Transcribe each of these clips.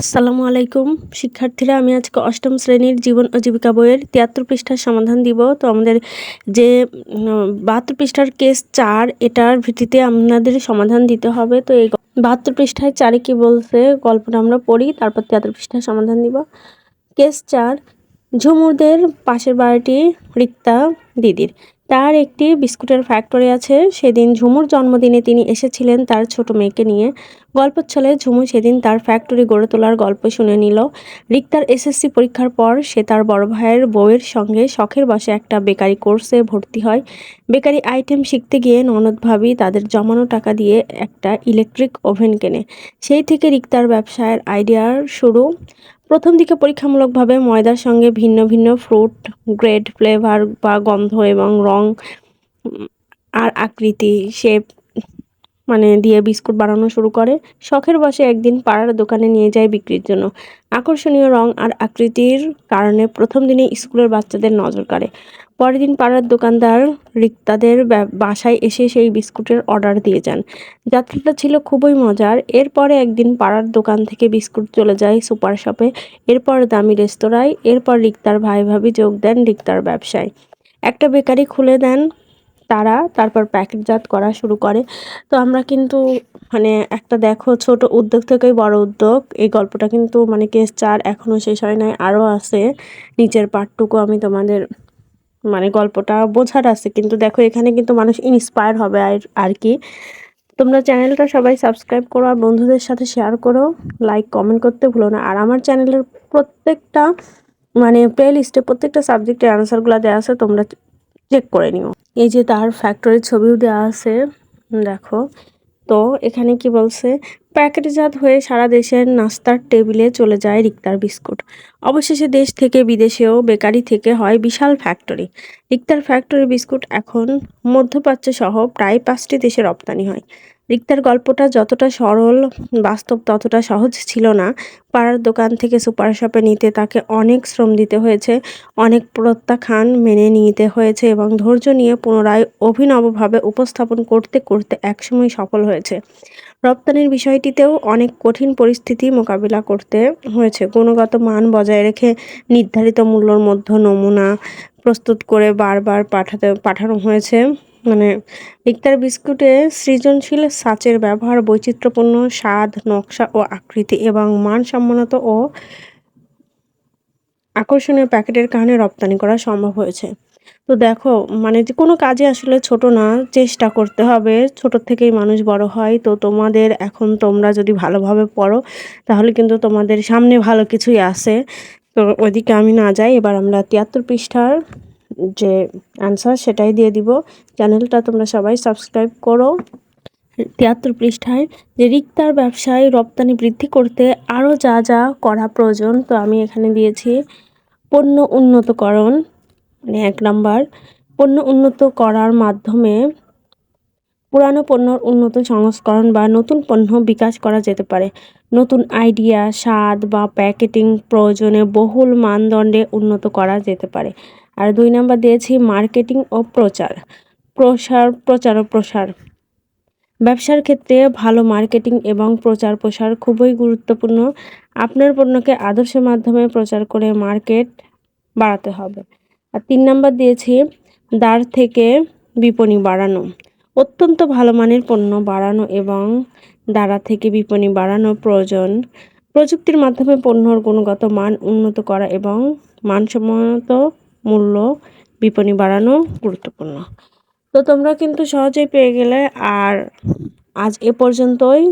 আসসালামু আলাইকুম। শিক্ষার্থীরা, আমি আজকে অষ্টম শ্রেণির জীবন ও জীবিকা বইয়ের তিয়াত্তর পৃষ্ঠার সমাধান দিব। তো আমাদের যে বাহাত্তর পৃষ্ঠার কেস চার, এটার ভিত্তিতে আপনাদের সমাধান দিতে হবে। তো এই বাহাত্তর পৃষ্ঠায় চারে কি বলছে, গল্পটা আমরা পড়ি, তারপর তিয়াত্তর পৃষ্ঠার সমাধান দিব। কেস চার, ঝুমুরদের পাশের বাড়িটি রিক্তা দিদির। তার একটি বিস্কুটের ফ্যাক্টরি আছে। সেদিন ঝুমুর জন্মদিনে তিনি এসেছিলেন তার ছোট মেয়েকে নিয়ে। গল্প ছলে ঝুমু সেদিন তার ফ্যাক্টরি গড়ে তোলার গল্প শুনে নিল। রিক্তার এসএসসি পরীক্ষার পর সে তার বড় ভাইয়ের বউয়ের সঙ্গে শখের বসে একটা বেকারি কোর্সে ভর্তি হয়। বেকারি আইটেম শিখতে গিয়ে ননদ ভাবি তাদের জমানো টাকা দিয়ে একটা ইলেকট্রিক ওভেন কেনে। সেই থেকে রিক্তার ব্যবসায়ের আইডিয়ার শুরু। প্রথম দিকে পরীক্ষামূলকভাবে ময়দার সঙ্গে ভিন্ন ভিন্ন ফ্রুট গ্রেড ফ্লেভার বা গন্ধ এবং রং আর আকৃতি শেপ মানে দিয়ে বিস্কুট বানানো শুরু করে। শখের বসে একদিন পাড়ার দোকানে নিয়ে যায় বিক্রির জন্য। আকর্ষণীয় রং আর আকৃতির কারণে প্রথম দিনে স্কুলের বাচ্চাদের নজর কাড়ে। পরের দিন পাড়ার দোকানদার রিক্তাদের বাসায় এসে সেই বিস্কুটের অর্ডার দিয়ে যান। যাত্রাটা ছিল খুবই মজার। এরপরে একদিন পাড়ার দোকান থেকে বিস্কুট চলে যায় সুপার শপে। এরপর দামি রেস্তোরাঁয়, এরপর রিক্তার ভাই ভাবি যোগ দেন রিক্তার ব্যবসায়। একটা বেকারি খুলে দেন তারা তারপর প্যাকেটজাত করা শুরু করে। তো আমরা কিন্তু মানে একটা দেখো ছোট উদ্যোগ থেকেই বড় উদ্যোগ। এই গল্পটা কিন্তু মানে কেস চার এখনও শেষ হয় নাই, আরও আছে। নিচের পার্টটুকু আমি তোমাদের মানে গল্পটা বোঝার আছে। কিন্তু দেখো এখানে কিন্তু মানুষ ইন্সপায়ার হবে আর আর কি। তোমরা চ্যানেলটা সবাই সাবস্ক্রাইব করো আর বন্ধুদের সাথে শেয়ার করো। লাইক কমেন্ট করতে ভুলো না। আর আমার চ্যানেলের প্রত্যেকটা মানে প্লে লিস্টে প্রত্যেকটা সাবজেক্টের অ্যান্সারগুলো দেওয়া আছে, তোমরা চেক করে নিও। এই যে তার ফ্যাক্টরির ছবিও দেওয়া আছে, দেখো। তো এখানে কি বলছে? প্যাকেটজাত হয়ে সারা দেশের নাস্তার টেবিলে চলে যায় রিক্তার বিস্কুট। অবশেষে দেশ থেকে বিদেশেও বেকারি থেকে হয় বিশাল ফ্যাক্টরি রিক্তার ফ্যাক্টরি বিস্কুট এখন মধ্যপ্রাচ্য সহ প্রায় পাঁচটি দেশে রপ্তানি হয়। রিক্তার গল্পটা যতটা সরল, বাস্তব ততটা সহজ ছিল না। পাড়ার দোকান থেকে সুপার শপে নিতে তাকে অনেক শ্রম দিতে হয়েছে, অনেক প্রত্যাখ্যান মেনে নিতে হয়েছে এবং ধৈর্য নিয়ে পুনরায় অভিনবভাবে উপস্থাপন করতে করতে একসময় সফল হয়েছে। রপ্তানির বিষয়টিতেও অনেক কঠিন পরিস্থিতি মোকাবিলা করতে হয়েছে। গুণগত মান বজায় রেখে নির্ধারিত মূল্যর মধ্যে নমুনা প্রস্তুত করে বারবার পাঠাতে, পাঠানো হয়েছে। মানে ইকতার বিস্কুটে সৃজনশীল সাচের ব্যবহার, বৈচিত্র্যপূর্ণ স্বাদ, নকশা ও আকৃতি এবং মানসম্মত ও আকর্ষণীয় প্যাকেটের কারণে রপ্তানি করা সম্ভব হয়েছে। তো দেখো মানে যে কোনো কাজে আসলে ছোট না, চেষ্টা করতে হবে। ছোট থেকেই মানুষ বড় হয়। তো তোমাদের এখন তোমরা যদি ভালোভাবে পড়ো, তাহলে কিন্তু তোমাদের সামনে ভালো কিছুই আছে। তো ওইদিকে আমি না যাই, এবার আমরা তিয়াত্তর পৃষ্ঠার যে অ্যান্সার সেটাই দিয়ে দিব। চ্যানেলটা তোমরা সবাই সাবস্ক্রাইব করো। তিয়াত্তর পৃষ্ঠায় যে রিক্তার ব্যবসায় রপ্তানি বৃদ্ধি করতে আরও যা যা করা প্রয়োজন, তো আমি এখানে দিয়েছি পণ্য উন্নতকরণ মানে এক নাম্বার। পণ্য উন্নত করার মাধ্যমে পুরানো পণ্যর উন্নত সংস্করণ বা নতুন পণ্য বিকাশ করা যেতে পারে। নতুন আইডিয়া স্বাদ বা প্যাকেটিং প্রয়োজনে বহুল মানদণ্ডে উন্নত করা যেতে পারে। আর দুই নাম্বার দিয়েছি মার্কেটিং ও প্রচার। প্রসার, প্রচার ও প্রসার। ব্যবসার ক্ষেত্রে ভালো মার্কেটিং এবং প্রচার প্রসার খুবই গুরুত্বপূর্ণ। আপনার পণ্যকে আদর্শের মাধ্যমে প্রচার করে মার্কেট বাড়াতে হবে। আর তিন নাম্বার দিয়েছি দ্বার থেকে বিপণী বাড়ানো। অত্যন্ত ভালো মানের পণ্য বাড়ানো এবং দ্বারা থেকে বিপণী বাড়ানো প্রয়োজন। প্রযুক্তির মাধ্যমে পণ্যর গুণগত মান উন্নত করা এবং মানসম্মত মূল্য বিপণী বাড়ানো গুরুত্বপূর্ণ। তো তোমরা কিন্তু সহজেই পেয়ে গেলে আর আজ এ পর্যন্তই।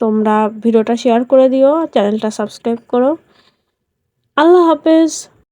তোমরা ভিডিওটা শেয়ার করে দিও চ্যানেলটা সাবস্ক্রাইব করো। আল্লাহ হাফেজ।